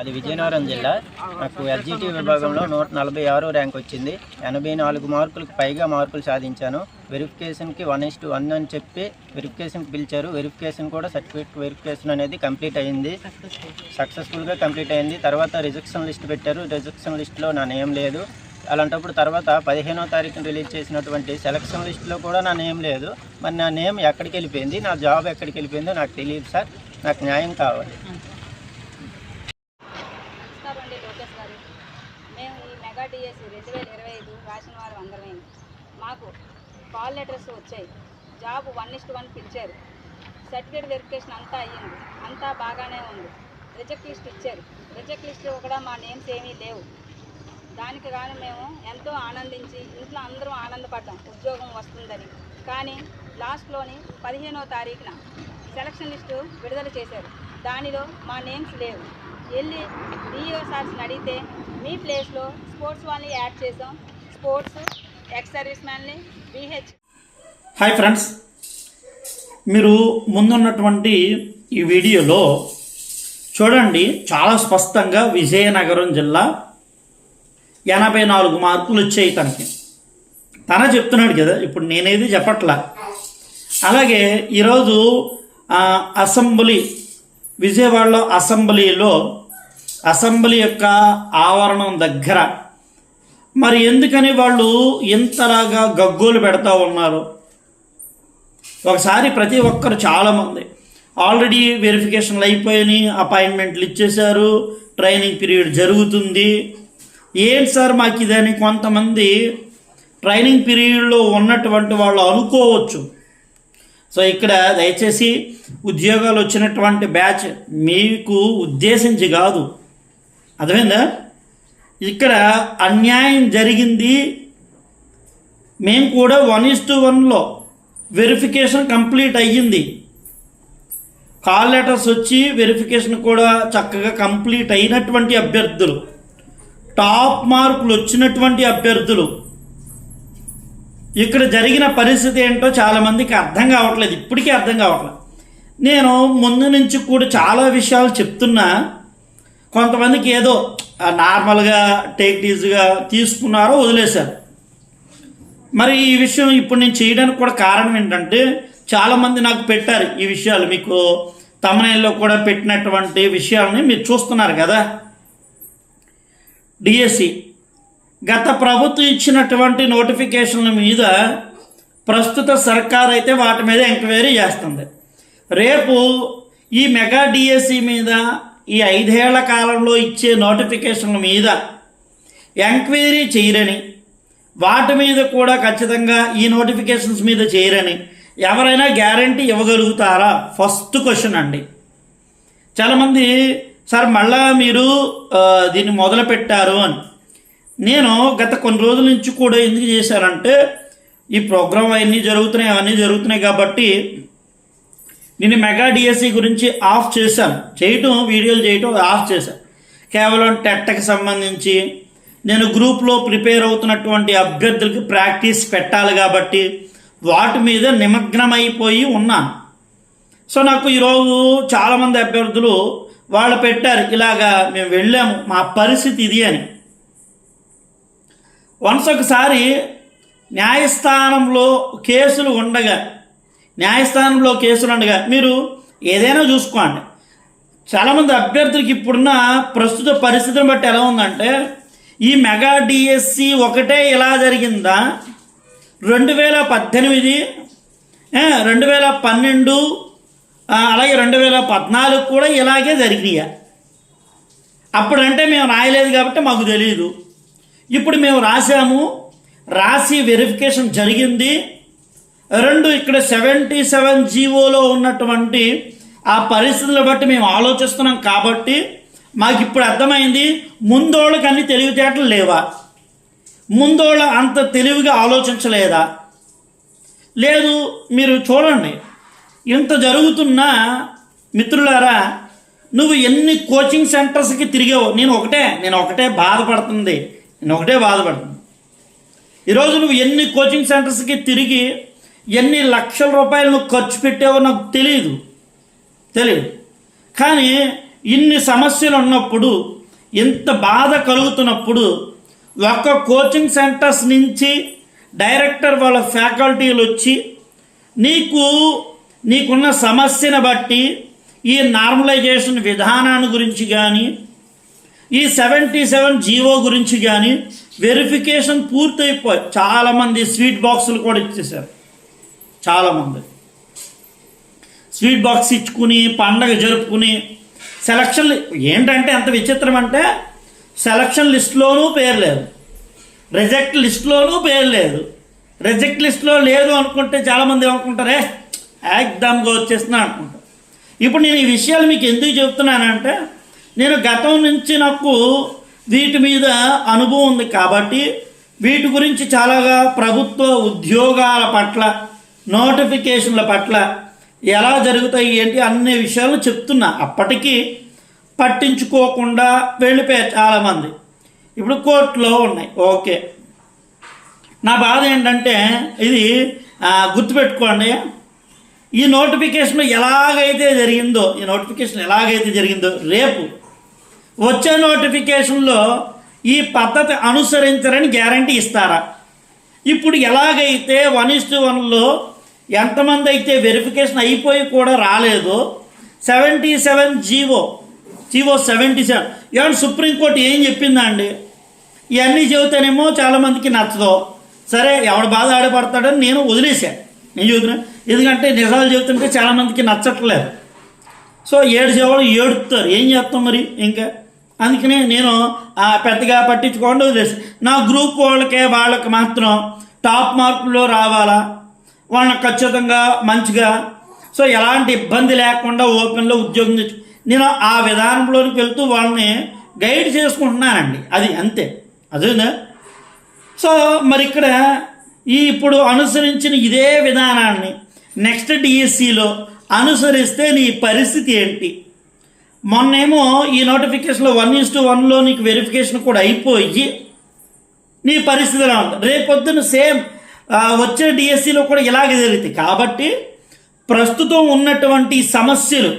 అది విజయనగరం జిల్లా. నాకు ఎస్జిటి విభాగంలో నూట నలభై ఆరో ర్యాంక్ వచ్చింది. ఎనభై నాలుగు మార్కులకు పైగా మార్కులు సాధించాను. వెరిఫికేషన్కి వన్ ఇస్ టు వన్ అని చెప్పి వెరిఫికేషన్కి పిలిచారు. వెరిఫికేషన్ కూడా సర్టిఫికేట్ వెరిఫికేషన్ అనేది కంప్లీట్ అయింది. సక్సెస్ఫుల్గా కంప్లీట్ అయింది. తర్వాత రిజెక్షన్ లిస్ట్ పెట్టారు. రిజెక్షన్ లిస్ట్లో నా నేమ్ లేదు. అలాంటప్పుడు తర్వాత పదిహేనో తారీఖున రిలీజ్ చేసినటువంటి సెలక్షన్ లిస్ట్లో కూడా నా నేమ్ లేదు. మరి నా నేమ్ ఎక్కడికి వెళ్ళిపోయింది? నా జాబ్ ఎక్కడికి వెళ్ళిపోయిందో నాకు తెలియదు సార్. నాకు న్యాయం కావాలి నమస్కారం అండి లోకేష్ గారు మేము ఈ మెగా డిఎస్సి రెండు వేల ఇరవై ఐదు రాసిన వారు అందరమే మాకు కాల్ లెటర్స్ వచ్చాయి. Job one is to one పిలిచారు. సర్టిఫికేట్ వెరిఫికేషన్ అంతా అయ్యింది. అంతా బాగానే ఉంది. రిజెక్ట్ లిస్ట్ ఇచ్చారు. రిజెక్ట్ లిస్ట్లో కూడా మా నేమ్స్ ఏమీ లేవు. దానికి గాను మేము ఎంతో ఆనందించి ఇంట్లో అందరం ఆనందపడ్డాం. ఉద్యోగం వస్తుందని. కానీ లాస్ట్లోని పదిహేనో తారీఖున సెలక్షన్ లిస్టు విడుదల చేశారు. దానిలో మా నేమ్స్ లేవు. వెళ్ళి డిఓ సార్స్ని అడిగితే మీ ప్లేస్లో స్పోర్ట్స్ వాళ్ళని యాడ్ చేసాం స్పోర్ట్స్ ఎక్స్ సర్వీస్ మ్యాన్ని హాయ్ ఫ్రెండ్స్ మీరు ముందున్నటువంటి ఈ వీడియోలో చూడండి చాలా స్పష్టంగా విజయనగరం జిల్లా ఎనభై నాలుగు మార్కులు వచ్చాయి తనకి. తన చెప్తున్నాడు కదా ఇప్పుడు నేనేది చెప్పట్లా. అలాగే ఈరోజు అసెంబ్లీ విజయవాడలో అసెంబ్లీలో అసెంబ్లీ యొక్క ఆవరణం దగ్గర మరి ఎందుకని వాళ్ళు ఇంతలాగా గగ్గోలు పెడతా ఉన్నారు? ఒకసారి ప్రతి ఒక్కరు చాలామంది. ఆల్రెడీ వెరిఫికేషన్లు అయిపోయినాయి అపాయింట్మెంట్లు ఇచ్చేశారు ట్రైనింగ్ పీరియడ్ జరుగుతుంది. ఏంటి సార్ మాకు ఇదని కొంతమంది ట్రైనింగ్ పీరియడ్లో ఉన్నటువంటి వాళ్ళు అనుకోవచ్చు. సో ఇక్కడ దయచేసి ఉద్యోగాలు వచ్చినటువంటి బ్యాచ్ మీకు ఉద్దేశించి కాదు. అర్థమైందా? ఇక్కడ అన్యాయం జరిగింది. మేము కూడా వన్ ఇస్ టు వన్లో వెరిఫికేషన్ కంప్లీట్ అయ్యింది. కాల్ లెటర్స్ వచ్చి వెరిఫికేషన్ కూడా చక్కగా కంప్లీట్ అయినటువంటి అభ్యర్థులు. టాప్ మార్కులు వచ్చినటువంటి అభ్యర్థులు. ఇక్కడ జరిగిన పరిస్థితి ఏంటో చాలామందికి అర్థం కావట్లేదు. ఇప్పటికీ అర్థం కావట్లేదు. నేను ముందు నుంచి కూడా చాలా విషయాలు చెప్తున్నా. కొంతమందికి ఏదో నార్మల్గా టేక్ ఈజీగా తీసుకున్నారో వదిలేశారు. మరి ఈ విషయం ఇప్పుడు నేను చేయడానికి కూడా కారణం ఏంటంటే చాలామంది నాకు పెట్టారు ఈ విషయాలు. మీకు తమనేల్లో కూడా పెట్టినటువంటి విషయాలని మీరు చూస్తున్నారు కదా. డిఎస్సి. గత ప్రభుత్వం ఇచ్చినటువంటి నోటిఫికేషన్ల మీద ప్రస్తుత సర్కార్ అయితే వాటి మీద ఎంక్వైరీ చేస్తుంది. రేపు ఈ మెగా డిఎస్సి మీద ఈ ఐదేళ్ళ కాలంలో ఇచ్చే నోటిఫికేషన్ల మీద ఎంక్వైరీ చేయరని వాటి మీద కూడా ఖచ్చితంగా ఈ నోటిఫికేషన్స్ మీద చేయరని ఎవరైనా గ్యారంటీ ఇవ్వగలుగుతారా? ఫస్ట్ క్వశ్చన్ అండి. చాలామంది సార్ మళ్ళా మీరు దీన్ని మొదలుపెట్టారు అని. నేను గత కొన్ని రోజుల నుంచి కూడా ఎందుకు చేశానంటే ఈ ప్రోగ్రాం అవన్నీ జరుగుతున్నాయి అవన్నీ జరుగుతున్నాయి కాబట్టి నేను మెగా డిఎస్సి గురించి ఆఫ్ చేశాను చేయటం వీడియోలు చేయటం ఆఫ్ చేశాను కేవలం టెట్కి సంబంధించి నేను గ్రూప్లో ప్రిపేర్ అవుతున్నటువంటి అభ్యర్థులకి ప్రాక్టీస్ పెట్టాలి కాబట్టి వాటి మీద నిమగ్నమైపోయి ఉన్నాను సో నాకు ఈరోజు చాలామంది అభ్యర్థులు వాళ్ళు పెట్టారు ఇలాగా మేము వెళ్ళాము మా పరిస్థితి ఇది అని. వన్స్ ఒకసారి న్యాయస్థానంలో కేసులు ఉండగా న్యాయస్థానంలో కేసులు ఉండగా మీరు ఏదైనా చూసుకోండి. చాలామంది అభ్యర్థులకి ఇప్పుడున్న ప్రస్తుత పరిస్థితిని బట్టి ఎలా ఉందంటే ఈ మెగా డిఎస్సి ఒకటే ఇలా జరిగిందా? రెండు వేల పద్దెనిమిది రెండు వేల పన్నెండు అలాగే రెండు వేల పద్నాలుగు కూడా ఇలాగే జరిగినాయి. అప్పుడంటే మేము రాయలేదు కాబట్టి మాకు తెలియదు ఇప్పుడు మేము రాసాము రాసి వెరిఫికేషన్ జరిగింది. రెండు ఇక్కడ సెవెంటీ సెవెన్ జీవోలో ఉన్నటువంటి ఆ పరిస్థితులను బట్టి మేము ఆలోచిస్తున్నాం కాబట్టి మాకు ఇప్పుడు అర్థమైంది ముందోళ్ళకి అన్ని తెలివితేటలు లేవా? ముందోళ్ళ అంత తెలివిగా ఆలోచించలేదా? లేదు మీరు చూడండి ఇంత జరుగుతున్న మిత్రులారా నువ్వు ఎన్ని కోచింగ్ సెంటర్స్కి తిరిగావు నేను ఒకటే నేను ఒకటే బాధపడుతుంది నేను ఒకటే బాధపడుతుంది. ఈరోజు నువ్వు ఎన్ని కోచింగ్ సెంటర్స్కి తిరిగి ఎన్ని లక్షల రూపాయలు నువ్వు ఖర్చు పెట్టావో నాకు తెలియదు తెలియదు కానీ ఇన్ని సమస్యలు ఉన్నప్పుడు ఇంత బాధ కలుగుతున్నప్పుడు ఒక కోచింగ్ సెంటర్స్ నుంచి డైరెక్టర్ వాళ్ళ ఫ్యాకల్టీలు వచ్చి నీకు నీకున్న సమస్యను బట్టి ఈ నార్మలైజేషన్ విధానాన్ని గురించి కానీ ఈ సెవెంటీ సెవెన్ జీవో గురించి కానీ వెరిఫికేషన్ పూర్తయిపోయి చాలామంది స్వీట్ బాక్సులు కూడా ఇచ్చేసారు చాలామంది స్వీట్ బాక్స్ ఇచ్చుకుని పండగ జరుపుకుని సెలక్షన్ ఏంటంటే ఎంత విచిత్రం అంటే సెలక్షన్ లిస్ట్లోనూ పేరు లేదు. రిజెక్ట్ లిస్ట్లోనూ పేరు లేదు. రిజెక్ట్ లిస్ట్లో లేదు అనుకుంటే చాలామంది ఏమనుకుంటారే? యాక్దమ్గా వచ్చేస్తున్నా అనుకుంటారు. ఇప్పుడు నేను ఈ విషయాలు మీకు ఎందుకు చెప్తున్నానంటే నేను గతం నుంచి నాకు వీటి మీద అనుభవం ఉంది కాబట్టి వీటి గురించి చాలాగా ప్రభుత్వ ఉద్యోగాల పట్ల నోటిఫికేషన్ల పట్ల ఎలా జరుగుతాయి ఏంటి అన్ని విషయాలు చెప్తున్నా. అప్పటికి పట్టించుకోకుండా వెళ్ళిపోయారు చాలామంది. ఇప్పుడు కోర్టులో ఉన్నాయి. ఓకే. నా బాధ ఏంటంటే ఇది గుర్తుపెట్టుకోండి. ఈ నోటిఫికేషన్ ఎలాగైతే జరిగిందో ఈ నోటిఫికేషన్ ఎలాగైతే జరిగిందో రేపు వచ్చే నోటిఫికేషన్లో ఈ పద్ధతి అనుసరించరని గ్యారంటీ ఇస్తారా? ఇప్పుడు ఎలాగైతే వన్ ఇస్టు వన్లో ఎంతమంది అయితే వెరిఫికేషన్ అయిపోయి కూడా రాలేదో seventy seven GO GO seventy seven ఏమన్నా సుప్రీంకోర్టు ఏం చెప్పిందా అండి ఇవన్నీ చెబితేనేమో చాలామందికి నచ్చదు. సరే ఎవడు బాధ ఆడపడతాడని నేను వదిలేశాను నేను చెబుతున్నా? ఎందుకంటే నిజాలు చెబుతుంటే చాలామందికి నచ్చట్లేదు. సో ఏడు సేవలు ఏడుస్తారు ఏం చేస్తాం మరి ఇంకా? అందుకనే నేను పెద్దగా పట్టించుకోండి వదిలేసి నా గ్రూప్ వాళ్ళకే వాళ్ళకి మాత్రం టాప్ మార్కుల్లో రావాలా? వాళ్ళని ఖచ్చితంగా మంచిగా సో ఎలాంటి ఇబ్బంది లేకుండా ఓపెన్లో ఉద్యోగం తెచ్చు నేను ఆ విధానంలోకి వెళ్తూ వాళ్ళని గైడ్ చేసుకుంటున్నానండి. అది అంతే. అదేనా? సో మరి ఇక్కడ ఈ ఇప్పుడు అనుసరించిన ఇదే విధానాన్ని నెక్స్ట్ డిఎస్సిలో అనుసరిస్తే నీ పరిస్థితి ఏంటి? మొన్నేమో ఈ నోటిఫికేషన్లో వన్ ఇస్ టు వన్లో నీకు వెరిఫికేషన్ కూడా అయిపోయి నీ పరిస్థితి ఎలా ఉంది? రేపొద్దున సేమ్ వచ్చే డిఎస్సిలో కూడా ఇలాగే జరుగుతాయి కాబట్టి ప్రస్తుతం ఉన్నటువంటి సమస్యలు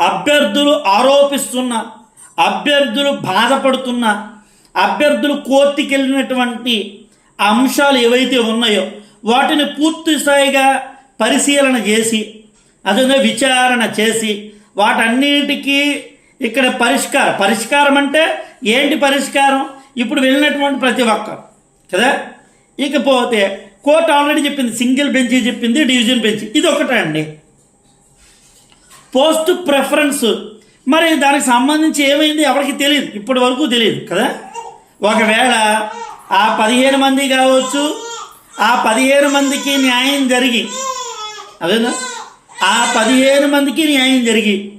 అభ్యర్థులు ఆరోపిస్తున్న అభ్యర్థులు బాధపడుతున్న అభ్యర్థులు కోర్టుకెళ్ళినటువంటి అంశాలు ఏవైతే ఉన్నాయో వాటిని పూర్తి స్థాయిగా పరిశీలన చేసి అదే విచారణ చేసి వాటన్నిటికీ ఇక్కడ పరిష్కారం. పరిష్కారం అంటే ఏంటి పరిష్కారం? ఇప్పుడు వెళ్ళినటువంటి ప్రతి ఒక్కరు కదా? ఇకపోతే కోర్టు ఆల్రెడీ చెప్పింది సింగిల్ బెంచ్ చెప్పింది డివిజన్ బెంచ్. ఇది ఒకటే అండి. Post preference. మరి దానికి సంబంధించి ఏమైంది ఎవరికి తెలియదు. ఇప్పటి వరకు తెలియదు కదా? ఒకవేళ ఆ పదిహేను మంది కావచ్చు ఆ పదిహేను మందికి న్యాయం జరిగి అదేనా? ఆ పదిహేను మందికి న్యాయం జరిగి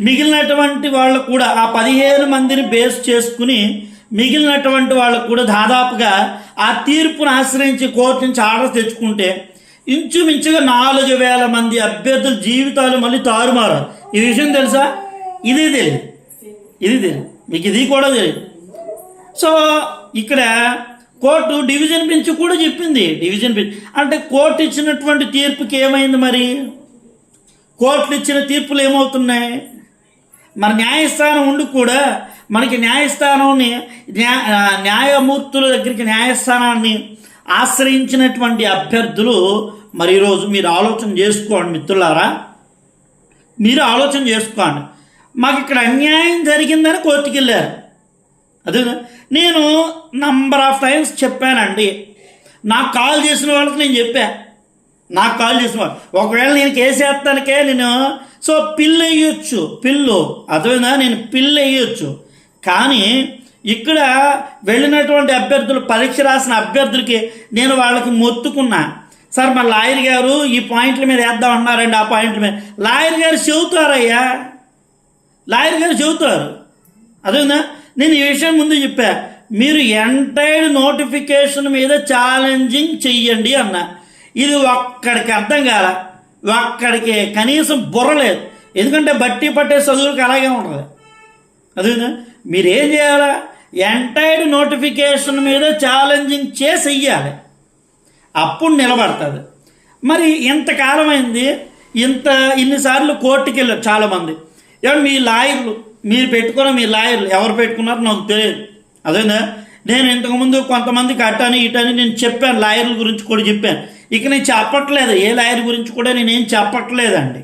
మిగిలినటువంటి వాళ్ళు కూడా ఆ పదిహేను మందిని బేస్ చేసుకుని మిగిలినటువంటి వాళ్ళు కూడా దాదాపుగా ఆ తీర్పును ఆశ్రయించి కోర్టు నుంచి ఆర్డర్ తెచ్చుకుంటే ఇంచుమించుగా నాలుగు వేల మంది అభ్యర్థుల జీవితాలు మళ్ళీ తారుమారు ఈ విషయం తెలుసా? ఇది తెలియదు. ఇది తెలియదు. మీకు ఇది కూడా తెలియదు. సో ఇక్కడ కోర్టు డివిజన్ బెంచ్ కూడా చెప్పింది. Division bench. అంటే కోర్టు ఇచ్చినటువంటి తీర్పుకి ఏమైంది మరి? కోర్టులు ఇచ్చిన తీర్పులు ఏమవుతున్నాయి? మరి న్యాయస్థానం ఉండి కూడా మనకి న్యాయస్థానాన్ని న్యా న్యాయమూర్తుల దగ్గరికి న్యాయస్థానాన్ని ఆశ్రయించినటువంటి అభ్యర్థులు మరి ఈరోజు మీరు ఆలోచన చేసుకోండి మిత్రులారా. మీరు ఆలోచన చేసుకోండి. మాకు ఇక్కడ అన్యాయం జరిగిందని కోర్టుకి వెళ్ళారు. అదే నేను నంబర్ ఆఫ్ టైమ్స్ చెప్పానండి. నాకు కాల్ చేసిన వాళ్ళకి నేను చెప్పాను నాకు కాల్ చేసిన ఒకవేళ నేను కేసేస్తానికే నేను సో పిల్లు వేయొచ్చు పిల్లు. అర్థమైందా? నేను పిల్లు వేయొచ్చు కానీ ఇక్కడ వెళ్ళినటువంటి అభ్యర్థులు పరీక్ష రాసిన అభ్యర్థులకి నేను వాళ్ళకి మొత్తుకున్నా. సార్ మా లాయర్ గారు ఈ పాయింట్ల మీద వేద్దాం అన్నారండి ఆ పాయింట్ల మీద. లాయర్ గారు చెబుతారయ్యా. లాయర్ గారు చెబుతారు. అదేనా నేను ఈ విషయం ముందు చెప్పా. మీరు ఎంటైర్ నోటిఫికేషన్ మీద ఛాలెంజింగ్ చెయ్యండి అన్నా. ఇది ఒక్కడికి అర్థం కాల ఒక్కడికి కనీసం బుర్ర లేదు. ఎందుకంటే బట్టి పట్టే చదువులకు అలాగే ఉంటుంది. అదేనా మీరు ఏం చేయాలా? ఎంటైర్ నోటిఫికేషన్ మీద ఛాలెంజింగ్ చేసి ఇయ్యాలి. అప్పుడు నిలబడుతుంది. మరి ఇంతకాలమైంది ఇంత ఇన్నిసార్లు కోర్టుకి వెళ్ళారు చాలామంది. ఏమంటే మీ లాయర్లు మీరు పెట్టుకున్న మీ లాయర్లు ఎవరు పెట్టుకున్నారో నాకు తెలియదు. అదేనా నేను ఇంతకుముందు కొంతమందికి అట్టని ఇటని నేను చెప్పాను లాయర్ల గురించి కూడా చెప్పాను. ఇక నేను చెప్పట్లేదు. ఏ లాయర్ గురించి కూడా నేనేం చెప్పట్లేదండి.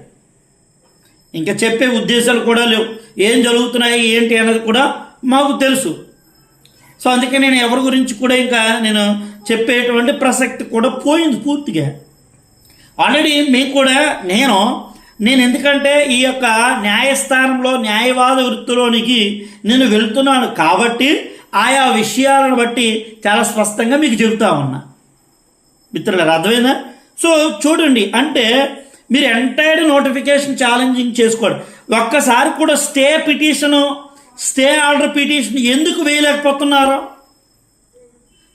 ఇంకా చెప్పే ఉద్దేశాలు కూడా లేవు. ఏం జరుగుతున్నాయి ఏంటి అన్నది కూడా మాకు తెలుసు. సో అందుకే నేను ఎవరి గురించి కూడా ఇంకా నేను చెప్పేటువంటి ప్రసక్తి కూడా పోయింది పూర్తిగా. ఆల్రెడీ మీకు కూడా నేను నేను ఎందుకంటే ఈ యొక్క న్యాయస్థానంలో న్యాయవాద వృత్తిలోనికి నేను వెళ్తున్నాను కాబట్టి ఆయా విషయాలను బట్టి చాలా స్పష్టంగా మీకు చెబుతా ఉన్నా. మిత్రులారా అర్థమైందా? సో చూడండి అంటే మీరు ఎంటైర్ నోటిఫికేషన్ ఛాలెంజింగ్ చేసుకోండి. ఒక్కసారి కూడా stay petition stay order petition ఎందుకు వేయలేకపోతున్నారు?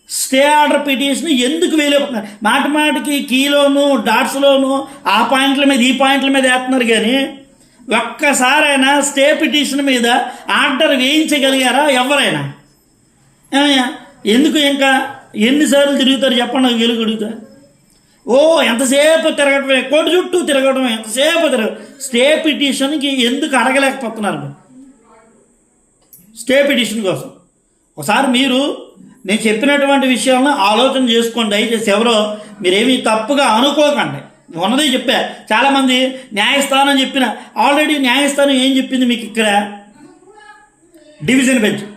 స్టే ఆర్డర్ పిటిషన్ ఎందుకు వేయలేకపోతున్నారు? మాట మాటికి కీలోను డాట్స్లోను ఆ పాయింట్ల మీద ఈ పాయింట్ల మీద వేస్తున్నారు కానీ ఒక్కసారైనా స్టే పిటిషన్ మీద ఆర్డర్ వేయించగలిగారా? ఎవరైనా? ఎందుకు ఇంకా? ఎన్నిసార్లు తిరుగుతారు చెప్పండి నాకు వెలుగు అడుగుతా. ఓ ఎంతసేపు తిరగటమే కోటి చుట్టూ తిరగడం ఎంతసేపు తిరగ స్టే పిటిషన్కి ఎందుకు అడగలేకపోతున్నారు? మీరు స్టే పిటిషన్ కోసం. ఒకసారి మీరు నేను చెప్పినటువంటి విషయాలను ఆలోచన చేసుకోండి దయచేసి ఎవరో మీరేమీ తప్పుగా అనుకోకండి. ఉన్నదే చెప్పా. చాలామంది న్యాయస్థానం చెప్పిన ఆల్రెడీ న్యాయస్థానం ఏం చెప్పింది మీకు ఇక్కడ? Division bench.